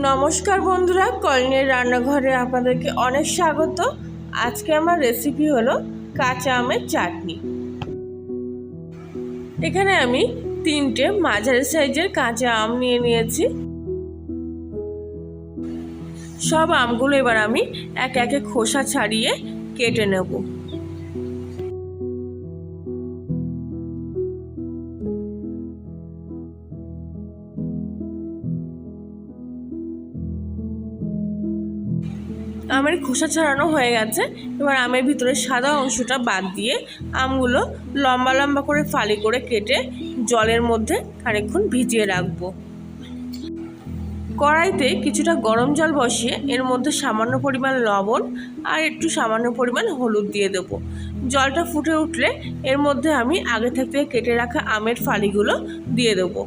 নমস্কার বন্ধুরা, কলিনের রান্নাঘরে আপনাদেরকে অনেক স্বাগত। আজকে আমার রেসিপি হলো কাঁচা আমের চাটনি। এখানে আমি তিনটে মাঝারি সাইজের কাঁচা আম নিয়ে নিয়েছি। সব আমগুলো এবার আমি এক একে খোসা ছাড়িয়ে কেটে নেব। আমের খোসা ছাড়ানো হয়ে গেছে। এবার আমের ভিতরে সাদা অংশটা বাদ দিয়ে আমগুলো লম্বা লম্বা করে ফালি করে কেটে জলের মধ্যে খানিকক্ষণ ভিজিয়ে রাখব। কড়াইতে কিছুটা গরম জল বসিয়ে এর মধ্যে সামান্য পরিমাণ লবণ আর একটু সামান্য পরিমাণ হলুদ দিয়ে দেবো। জলটা ফুটে উঠলে এর মধ্যে আমি আগে থেকে কেটে রাখা আমের ফালিগুলো দিয়ে দেবো।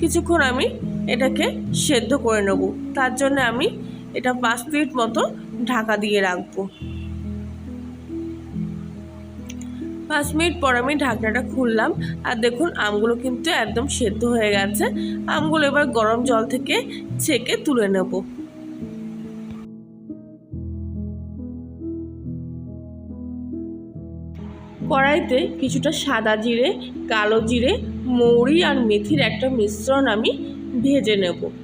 কিছুক্ষণ আমি এটাকে সেদ্ধ করে নেব। তার জন্য আমি এটা পাঁচ মিনিট মতো ঢাকা দিয়ে রাখব। পাঁচ মিনিট পর আমি ঢাকনাটা খুললাম। আর দেখুন, আমগুলো কিন্তু একদম সেদ্ধ হয়ে গেছে। আমগুলো এবার গরম জল থেকে ছেঁকে তুলে নেব। কড়াইতে কিছুটা সাদা জিরে, কালো জিরে, মৌরি আর মেথির একটা মিশ্রণ আমি ভেজে নেব।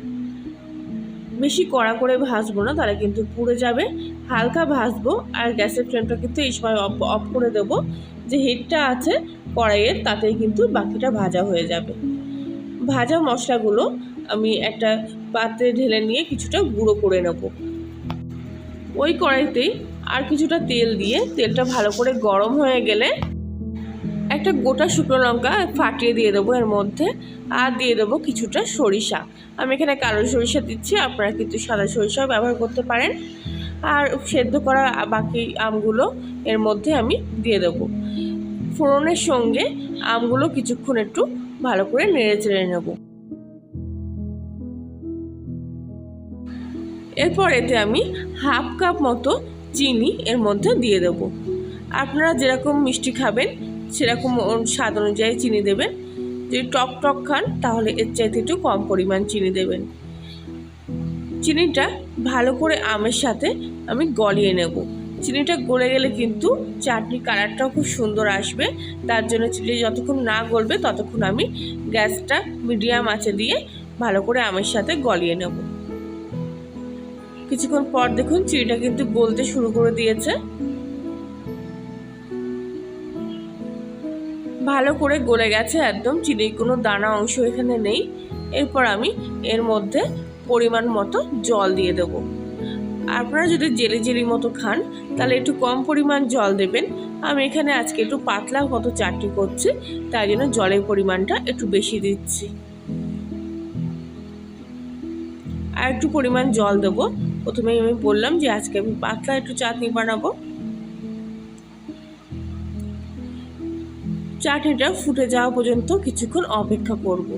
বেশি কড়া করে ভাজবো না, তাহলে কিন্তু পুড়ে যাবে। হালকা ভাজবো, আর গ্যাসের ফ্লেমটা কিন্তু এই সময় অফ অফ করে দেবো। যে হিটটা আছে কড়াইয়ের, তাতেই কিন্তু বাকিটা ভাজা হয়ে যাবে। ভাজা মশলাগুলো আমি একটা পাত্রে ঢেলে নিয়ে কিছুটা গুঁড়ো করে নেব। ওই কড়াইতেই আর কিছুটা তেল দিয়ে, তেলটা ভালো করে গরম হয়ে গেলে একটা গোটা শুকনো লঙ্কা ফাটিয়ে দিয়ে দেবো এর মধ্যে, আর দিয়ে দেবো কিছুটা সরিষা। আমি এখানে কালো সরিষা দিচ্ছি, আপনারা কিন্তু সাদা সরিষাও ব্যবহার করতে পারেন। আর সেদ্ধ করা বাকি আমগুলো এর মধ্যে আমি দিয়ে দেবো। ফোড়নের সঙ্গে আমগুলো কিছুক্ষণ একটু ভালো করে নেড়ে চেড়ে নেব। এরপর এতে আমি হাফ কাপ মতো চিনি এর মধ্যে দিয়ে দেব। আপনারা যেরকম মিষ্টি খাবেন সেরকম স্বাদ অনুযায়ী চিনি দেবেন। যদি টক টক খান, তাহলে এর চাইতে একটু কম পরিমাণ চিনি দেবেন। চিনিটা ভালো করে আমের সাথে আমি গলিয়ে নেব। চিনিটা গলে গেলে কিন্তু চাটনি কালারটাও খুব সুন্দর আসবে। তার জন্য চিনি যতক্ষণ না গলবে, ততক্ষণ আমি গ্যাসটা মিডিয়াম আঁচে দিয়ে ভালো করে আমের সাথে গলিয়ে নেব। কিছুক্ষণ পর দেখুন, চিনিটা কিন্তু গলতে শুরু করে দিয়েছে। ভালো করে গলে গেছে একদম চিনির কোনো দানা অংশ এখানে নেই। এরপর আমি এর মধ্যে পরিমাণ মতো জল দিয়ে দেবো। আপনারা যদি জেলি জেলি মতো খান, তাহলে একটু কম পরিমাণ জল দেবেন। আমি এখানে আজকে একটু পাতলা মতো চাটনি করছি, তাই জন্য জলের পরিমাণটা একটু বেশি দিচ্ছি। আর একটু পরিমাণ জল দেবো। প্রথমে আমি বললাম যে আজকে আমি পাতলা একটু চাটনি বানাবো। চাটনিটা ফুটে যাওয়া পর্যন্ত কিছুক্ষণ অপেক্ষা করব।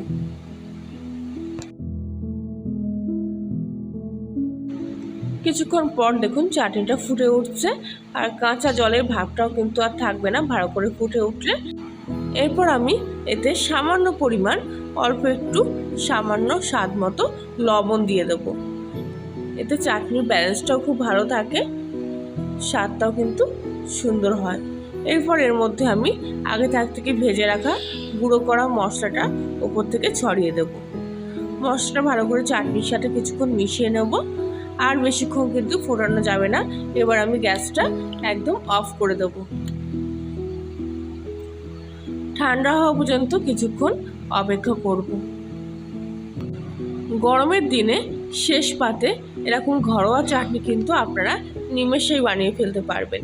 কিছুক্ষণ পর দেখুন চাটনিটা ফুটে উঠছে আর কাঁচা জলের ভাবটাও কিন্তু আর থাকবে না, ভালো করে ফুটে উঠলে। এরপর আমি এতে সামান্য পরিমাণ, অল্প একটু সামান্য স্বাদ মতো লবণ দিয়ে দেবো। এতে চাটনির ব্যালেন্সটাও খুব ভালো থাকে, স্বাদটাও কিন্তু সুন্দর হয়। এরপর এর মধ্যে আমি আগে থাক থেকে ভেজে রাখা গুঁড়ো করা মশলাটা ওপর থেকে ছড়িয়ে দেব। মশলাটা ভালো করে চাটনির সাথে কিছুক্ষণ মিশিয়ে নেব। আর বেশিক্ষণ কিন্তু ফোটানো যাবে না। এবার আমি গ্যাসটা একদম অফ করে দেব। ঠান্ডা হওয়া পর্যন্ত কিছুক্ষণ অপেক্ষা করব। গরমের দিনে শেষ পাতে এরকম ঘরোয়া চাটনি কিন্তু আপনারা নিমেষেই বানিয়ে ফেলতে পারবেন।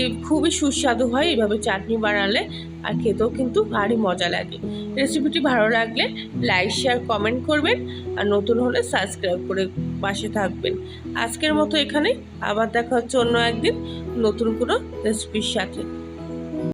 এই খুবই সুস্বাদু হয়, এইভাবে চাটনি বানালে আর খেতেও কিন্তু ভারী মজা লাগে। রেসিপিটি ভালো লাগলে লাইক, শেয়ার, কমেন্ট করবেন আর নতুন হলে সাবস্ক্রাইব করে পাশে থাকবেন। আজকের মতো এখানে আবার দেখা হচ্ছে অন্য একদিন নতুন কোনো রেসিপির সাথে।